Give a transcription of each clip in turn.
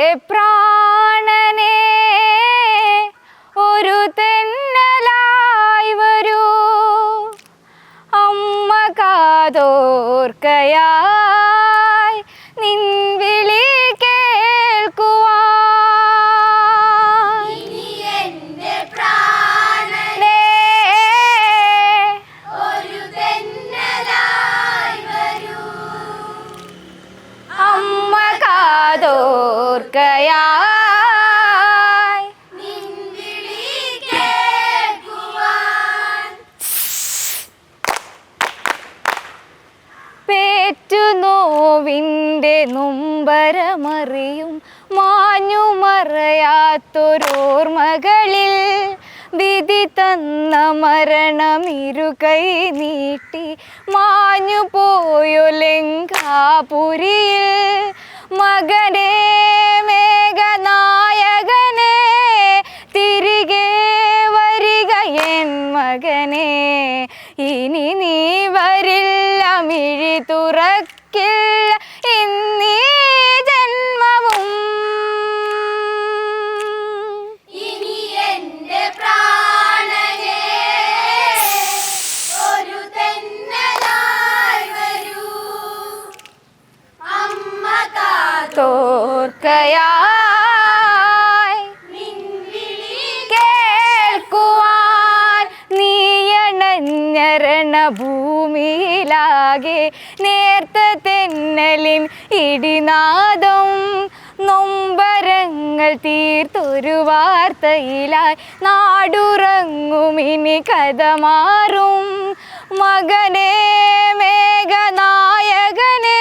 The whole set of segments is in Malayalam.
എന്റെ പ്രാണനെ ഒരു തെന്നലായി വരൂ. അമ്മ കാതോർക്കയായി പേറ്റുനോവിന്റെ നൊമ്പരമറിയും മാഞ്ഞു മറയാത്തൊരോർമകളിൽ വിധി തന്ന മരണമിരുകൈ നീട്ടി മാഞ്ഞു പോയൊലെങ്കാപുരിയിൽ മകനെ ഭൂമിയിലാകെ നേർത്ത തെന്നലിൻ ഇടിനാദം. നൊമ്പരങ്ങൾ തീർത്തൊരു വാർത്തയിലായി നാടുറങ്ങുമിനി കഥ മാറും. മകനെ മേഘനായകനെ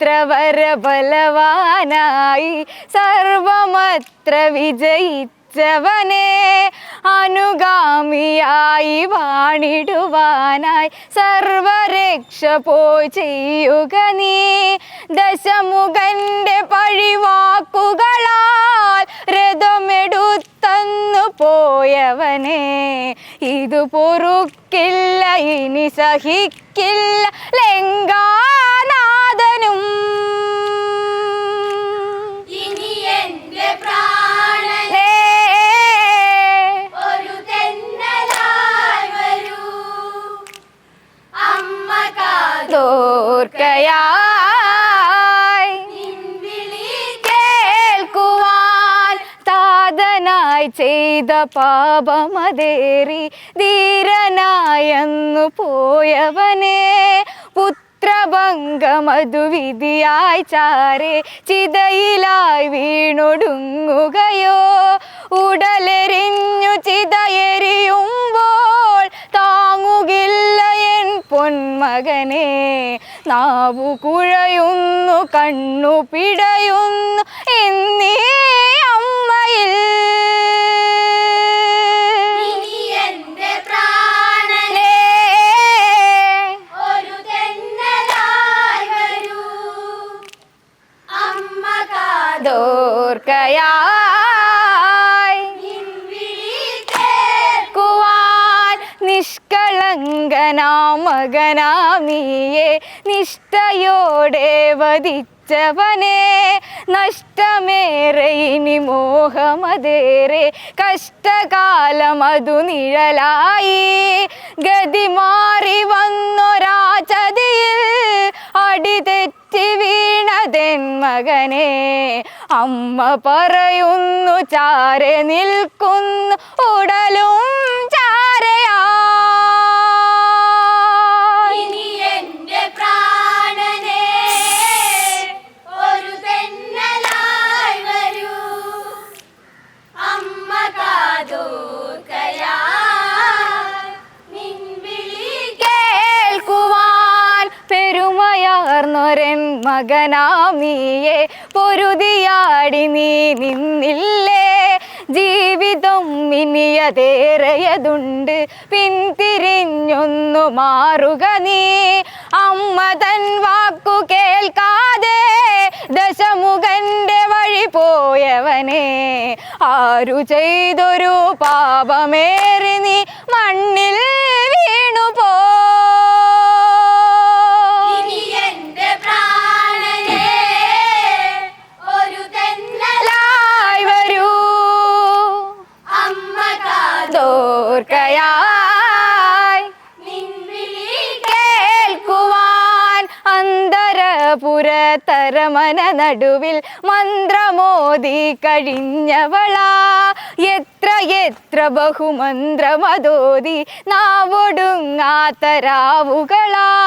സർവമത്ര വരബലവാനായി സർവമത്ര വിജയിച്ചവനെ അനുഗാമിയായി വാണിടുവാനായി സർവരക്ഷ പോയി ചെയ്യുക നീ. ദശമുഖന്റെ പഴിവാക്കുകളാൽ രഥമെടുത്തന്നു പോയവനെ. ഇത് പൊറുക്കില്ല ഇനി സഹിക്കില്ല ലങ്കാനാഥനും തോർക്കയായി. ചെയ്ത പാപമതേറി ധീരനായെന്നു പോയവനെ. പുത്രഭംഗമതു വിധിയായി ചാരെ ചിതയിലായി വീണൊടുങ്ങുകയോ. ഉടലെരിഞ്ഞു ചിതയെരിയുമ്പോൾ താങ്ങുകില്ല എൻ പൊന്മകനെ നാവു കുഴയുന്നു കണ്ണു പിടയുന്നു. എന്നീ അമ്മയിൽ നിഷ്കളങ്കനാം മകനാമിയെ നിഷ്ഠയോടെ വധിച്ചവനെ. നഷ്ടമേറെ ഇനി മോഹമതേറെ. കഷ്ടകാലം അതു നിഴലായി. ഗതി മാറി വന്നൊരാ ചതിയിൽ അടിതെറ്റി വീണതെൻ മകനെ. അമ്മ പറയുന്നു ചാരെ നിൽക്കുന്നു ഉടലും നിൻ വിളി കേൾക്കുവാൻ പെരുമയാർന്നു എന്നൊരൻ മകനാം നീയെ പൊരുതിയാടി നീ നിന്നില്ലേ? ജീവിതം ഇനിയതേറയതുണ്ട് പിന്തിരിഞ്ഞൊന്നു മാറുക നീ. അമ്മ തൻ വാക്കു കേൾക്കാതെ ദശമുഖന്റെ വഴി പോയവനെ. ആരു ചെയ്തൊരു പാപമേറി നീ മണ്ണിൽ തോർക്കയായി കേൾക്കുവാൻ നടുവിൽ മന്ത്രമോദി കഴിഞ്ഞവളാ. എത്ര എത്ര ബഹുമന്ത്രമതോതി നാവൊടുങ്ങാത്ത രാവുകളാ.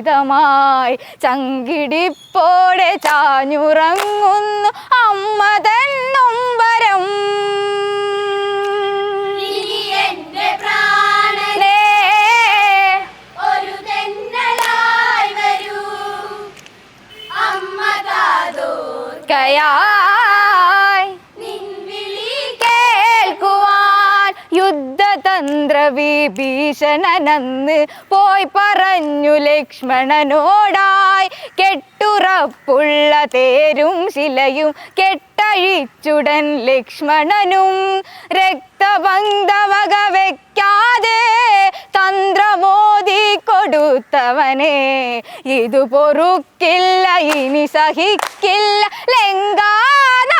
വിധമായി ചങ്കിടിപ്പോടെ ചാഞ്ഞുറങ്ങുന്നു അമ്മതെന്നും തന്നൊമ്പരം വിഭീഷണനന്ന് പോയി പറഞ്ഞു ലക്ഷ്മണനോടായി. കെട്ടുറപ്പുള്ള തേരും ശിലയും കെട്ടഴിച്ചുടൻ ലക്ഷ്മണനും. രക്തബന്ധവക വെക്കാതെ തന്ത്രമോദി കൊടുത്തവനെ. ഇത് പൊറുക്കില്ല ഇനി സഹിക്കില്ല. ലങ്കാനാഥനും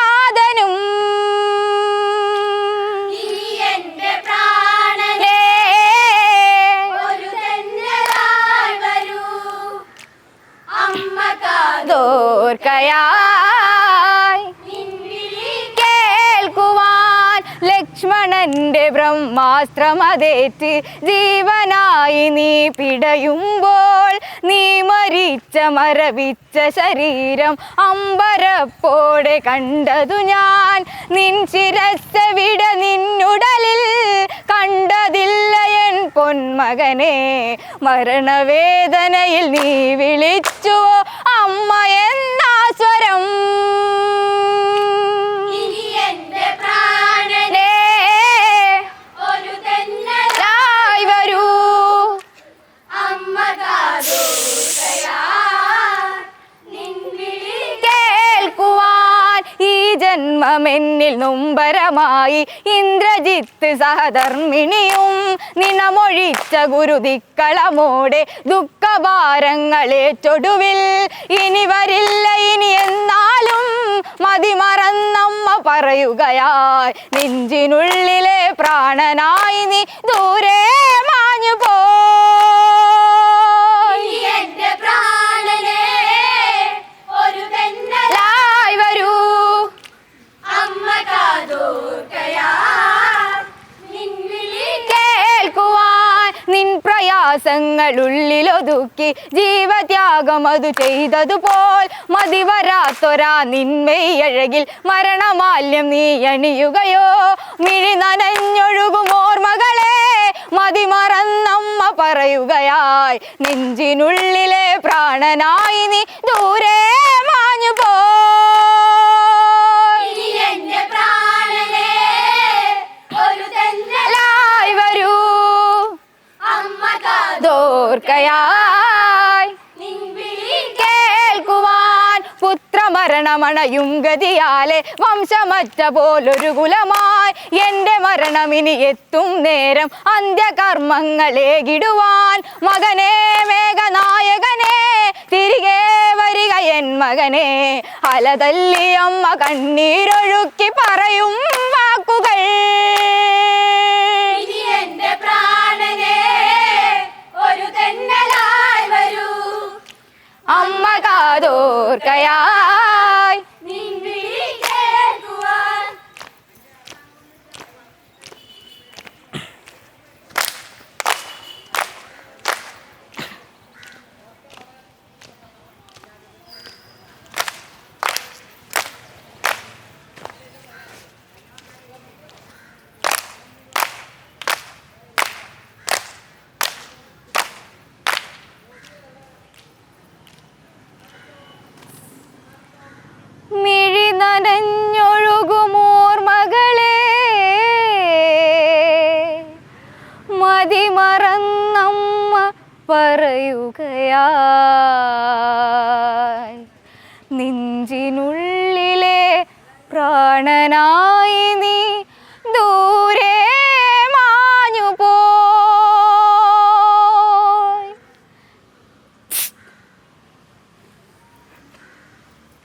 ലക്ഷ്മണന്റെ ബ്രഹ്മാസ്ത്രമതേറ്റ് ജീവനായി നീ പിടയുമ്പോൾ നീ മരിച്ച മരവിച്ച ശരീരം അമ്പരപ്പോടെ കണ്ടതു ഞാൻ. നിൻ ശിരസ് വിട നിന്നുടലിൽ കണ്ടതില്ല എൻ പൊന്മകനെ. മരണവേദനയിൽ നീ വിളിച്ചു അമ്മ എന്നാ ഇന്ദ്രജിത്ത് സഹധർമ്മിണിയും നിണമൊഴിച്ച ഗുരുതിക്കളമോടെ ദുഃഖഭാരങ്ങളെ ചൊടുവിൽ ഇനി വരില്ല ഇനി എന്നാലും മതിമറന്നമ്മ പറയുകയായി. നെഞ്ചിനുള്ളിലെ പ്രാണനായി നീ ദൂരെ മാഞ്ഞു പോ ജീവത്യാഗം അത് ചെയ്തതുപോൽ മതിവരാത്തൊരാ നിന്മയഴകിൽ മരണമാല്യം നീ അണിയുകയോ? മിഴി നനഞ്ഞൊഴുകും ഓർമ്മകളെ മതിമറന്നമ്മ പറയുകയായി. നെഞ്ചിനുള്ളിലെ പ്രാണനായി നീ ദൂരെ മാഞ്ഞു പോ. ഇനി പുത്രമരണമണയും ഗതിയാലെ വംശമറ്റ പോലൊരു കുലമായി എന്റെ മരണമിനി എത്തും നേരം. അന്ത്യകർമ്മങ്ങളേകിടുവാൻ മകനെ മേഘനായകനെ തിരികെ വരിക എൻ മകനെ. അലതല്ലിയമ്മ കണ്ണീരൊഴുക്കി പറയും വാക്കുകൾ. ഒരു തെന്നലായി വരൂ. അമ്മ കാതോർക്കയായി നിൻവിളി കേൾക്കുവാൻ നനഞ്ഞൊഴുകുമോർമകളെ മതിമറന്നമ്മ പറയുകയായി നെഞ്ചിനുള്ളിലെ പ്രാണനായി നീ